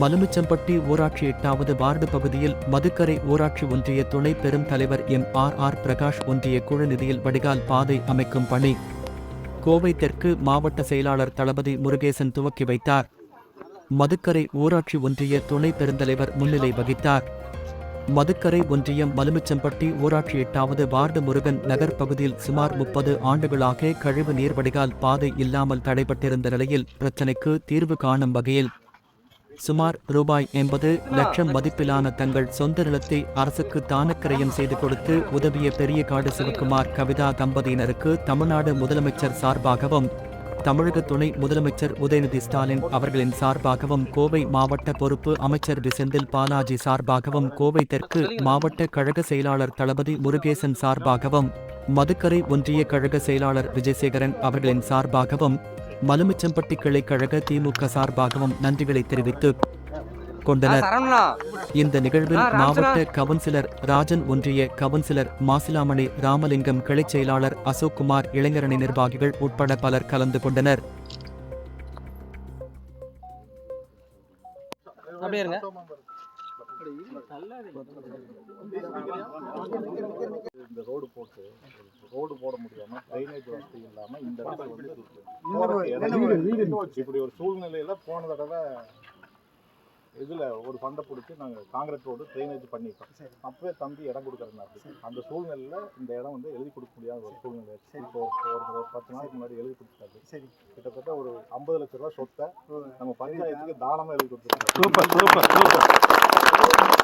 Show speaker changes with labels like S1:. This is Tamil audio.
S1: மலுமிச்சம்பட்டி ஊராட்சி எட்டாவது வார்டு பகுதியில் மதுக்கரை ஊராட்சி ஒன்றிய துணை பெரும் தலைவர் எம் ஆர் ஆர் பிரகாஷ் ஒன்றிய குழு நிதியில் வடிகால் பாதை அமைக்கும் பணி. கோவை தெற்கு மாவட்ட செயலாளர் தளபதி முருகேசன் துவக்கி வைத்தார். மதுக்கரை ஊராட்சி ஒன்றிய துணை பெருந்தலைவர் முன்னிலை வகித்தார். மதுக்கரை ஒன்றியம் மலுமிச்சம்பட்டி ஊராட்சி எட்டாவது வார்டு முருகன் நகர் பகுதியில் சுமார் முப்பது ஆண்டுகளாக கழிவு நீர் வடிகால் பாதை இல்லாமல் தடைபட்டிருந்த நிலையில் பிரச்சினைக்கு தீர்வு காணும் வகையில் சுமார் ரூபாய் எண்பது லட்சம் மதிப்பிலான தங்கள் சொந்த நிலத்தை அரசுக்கு தானக்கிரயம் செய்து கொடுத்து உதவிய பெரியகாடு சிவக்குமார் கவிதா தம்பதியினருக்கு தமிழ்நாடு முதலமைச்சர் சார்பாகவும் தமிழக துணை முதலமைச்சர் உதயநிதி ஸ்டாலின் அவர்களின் சார்பாகவும் கோவை மாவட்ட பொறுப்பு அமைச்சர் விசெந்தில் பாலாஜி சார்பாகவும் கோவை தெற்கு மாவட்ட கழக செயலாளர் தளபதி முருகேசன் சார்பாகவும் மதுக்கரை ஒன்றிய கழக செயலாளர் விஜயசேகரன் அவர்களின் சார்பாகவும் மலுமிச்சம்பட்டி கிளை கழக திமுக சார்பாகவும் நன்றிகளை தெரிவித்து கொண்டனர் இந்த நிகழ்வில். மாவட்ட கவுன்சிலர் ராஜன் ஒன்றிய கவுன்சிலர் மாசிலாமணி ராமலிங்கம் கிளைச் செயலாளர் அசோக் குமார் இளைஞரணி நிர்வாகிகள் உட்பட பலர் கலந்து கொண்டனர்.
S2: இந்த ரோடு போட்டு ரோடு போட முடியாம ட்ரைனேஜ் வசதி இல்லாம இந்த இடத்துல வந்து. இப்படி ஒரு சூழ்நிலையில போன தடவை இதுல ஒரு ஃபண்டை பிடிச்சி நாங்க காங்கிரீட் ரோடு ட்ரைனேஜ் பண்ணிட்டோம் அப்பவே தம்பி இடம் கொடுக்குறேன்னாரு அந்த சூழ்நிலையில இந்த இடம் வந்து எழுதி கொடுக்க முடியாத ஒரு சூழ்நிலை. இப்போ ஒரு ஒரு பத்து நாளைக்கு முன்னாடி எழுதி கொடுத்தாரு
S3: சரி.
S2: கிட்டத்தட்ட ஒரு ஐம்பது லட்ச ரூபாய் சொத்தை நம்ம பஞ்சாயத்துக்கு தானமா எழுதி கொடுத்துருக்கோம்
S3: சூப்பர் சூப்பர் சூப்பர்.